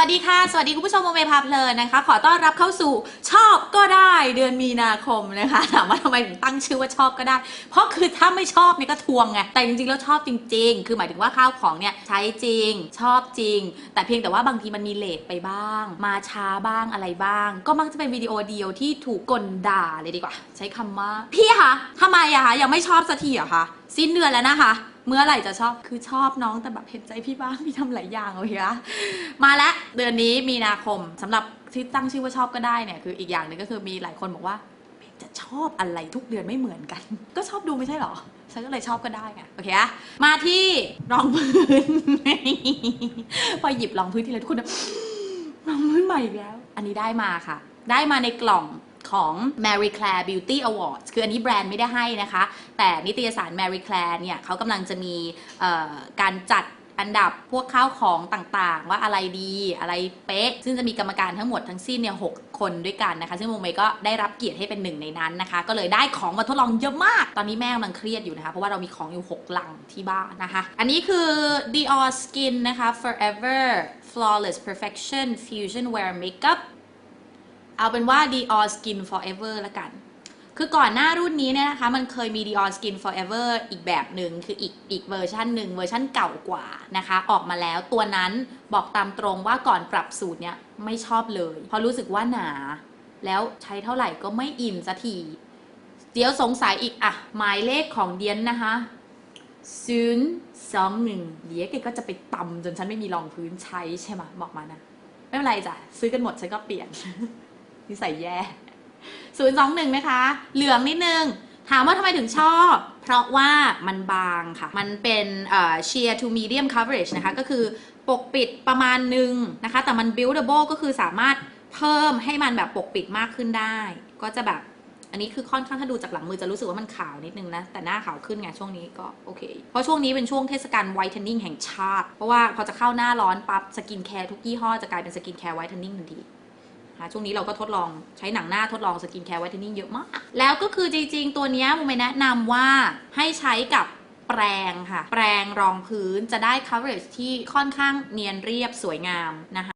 วัสดีค่ะ สวัสดีคุณผู้ชมโมเมพาเพลินนะคะ ขอต้อนรับเข้าสู่ชอบก็ได้เดือนมีนาคมนะคะถามว่าทำไมถึงตั้งชื่อว่าชอบก็ได้ เพราะคือถ้าไม่ชอบเนี่ยก็ทวงไงแต่จริงๆแล้วชอบจริง ๆ คือหมายถึงว่าข้าวของเนี่ยใช้จริง ชอบจริง แต่เพียงแต่ว่าบางทีมันมีเลทไปบ้าง มาช้าบ้างอะไรบ้าง ก็มักจะเป็นวิดีโอเดียวที่ถูกกลด่าเลยดีกว่า ใช้คำว่าพี่คะทำไมอะคะยังไม่ชอบสักทีเหรอคะสิ้นเดือนแล้วนะคะ เมื่อไหร่จะชอบคือชอบน้องแต่แบบเห็นใจพี่บ้างพี่ทำหลายอย่างเลยอะมาแล้วเดือนนี้มีนาคมสำหรับที่ตั้งชื่อว่าชอบก็ได้เนี่ยคืออีกอย่างหนึ่งก็คือมีหลายคนบอกว่าจะชอบอะไรทุกเดือนไม่เหมือนกัน ก็ชอบดูไม่ใช่หรอ ฉันก็เลยชอบก็ได้ไง โอเคอะมาที่รองพื้น พอหยิบรองพื้นทีไรทุกคนรองพื้นใหม่อีกแล้ว อันนี้ได้มาค่ะ ได้มาในกล่อง ของ Mary Claire Beauty Awards คืออันนี้แบรนด์ไม่ได้ให้นะคะ แต่นิตยสาร Mary Claire เนี่ยเขากำลังจะมีการจัดอันดับพวกข้าวของต่างๆ ว่าอะไรดีอะไรเป๊ะ ซึ่งจะมีกรรมการทั้งหมดทั้งสิ้นเนี่ยหคนด้วยกันนะคะ ซึ่งโมเมก็ได้รับเกียรติให้เป็นหนึ่งในนั้นนะคะ ก็เลยได้ของมาทดลองเยอะมาก ตอนนี้แม่กำลังเครียดอยู่นะคะ เพราะว่าเรามีของอยู่ 6 ลังที่บ้านนะคะ อันนี้คือ Dior Skin นะคะ Forever Flawless Perfection Fusion Wear Makeup เอาเป็นว่า Dior Skin Forever ละกัน คือก่อนหน้ารุ่นนี้เนี่ยนะคะ มันเคยมี Dior Skin Forever อีกแบบหนึ่งคืออีกอีกเวอร์ชันหนึ่งเวอร์ชันเก่ากว่านะคะ ออกมาแล้วตัวนั้นบอกตามตรงว่าก่อนปรับสูตรเนี่ยไม่ชอบเลย เพราะรู้สึกว่าหนา แล้วใช้เท่าไหร่ก็ไม่อินสักทีเดี๋ยวสงสัยอีกอะหมายเลขของเดียนนะคะศูนย์สองหนึ่งเดี๋ยวแกก็จะไปตำจนฉันไม่มีรองพื้นใช้ใช่ไหมบอกมานะ ไม่เป็นไรจ้ะ ซื้อกันหมดฉันก็เปลี่ยน นิสัยแย่021นะคะ เหลืองนิดนึง ถามว่าทำไมถึงชอบ เพราะว่ามันบางค่ะ มันเป็นเอ่อ sheer to medium coverage นะคะ ก็คือปกปิดประมาณหนึ่งนะคะ แต่มัน buildable ก็คือสามารถเพิ่มให้มันแบบปกปิดมากขึ้นได้ ก็จะแบบ อันนี้คือค่อนข้างถ้าดูจากหลังมือจะรู้สึกว่ามันขาวนิดนึงนะ แต่หน้าขาวขึ้นไงช่วงนี้ก็โอเค เพราะช่วงนี้เป็นช่วงเทศกาล whitening แห่งชาติ เพราะว่าพอจะเข้าหน้าร้อนปั๊บสกินแคร์ทุกยี่ห้อจะกลายเป็นสกินแคร์ whitening ทันที นะช่วงนี้เราก็ทดลองใช้หนังหน้าทดลองสกินแคร์ไวท์เทนนิ่งเยอะมาก แล้วก็คือจริงๆ ตัวนี้ยมูไม่แนะนำว่าให้ใช้กับแปรงค่ะ แปรงรองพื้นจะได้ coverage ที่ค่อนข้างเนียนเรียบสวยงามนะคะ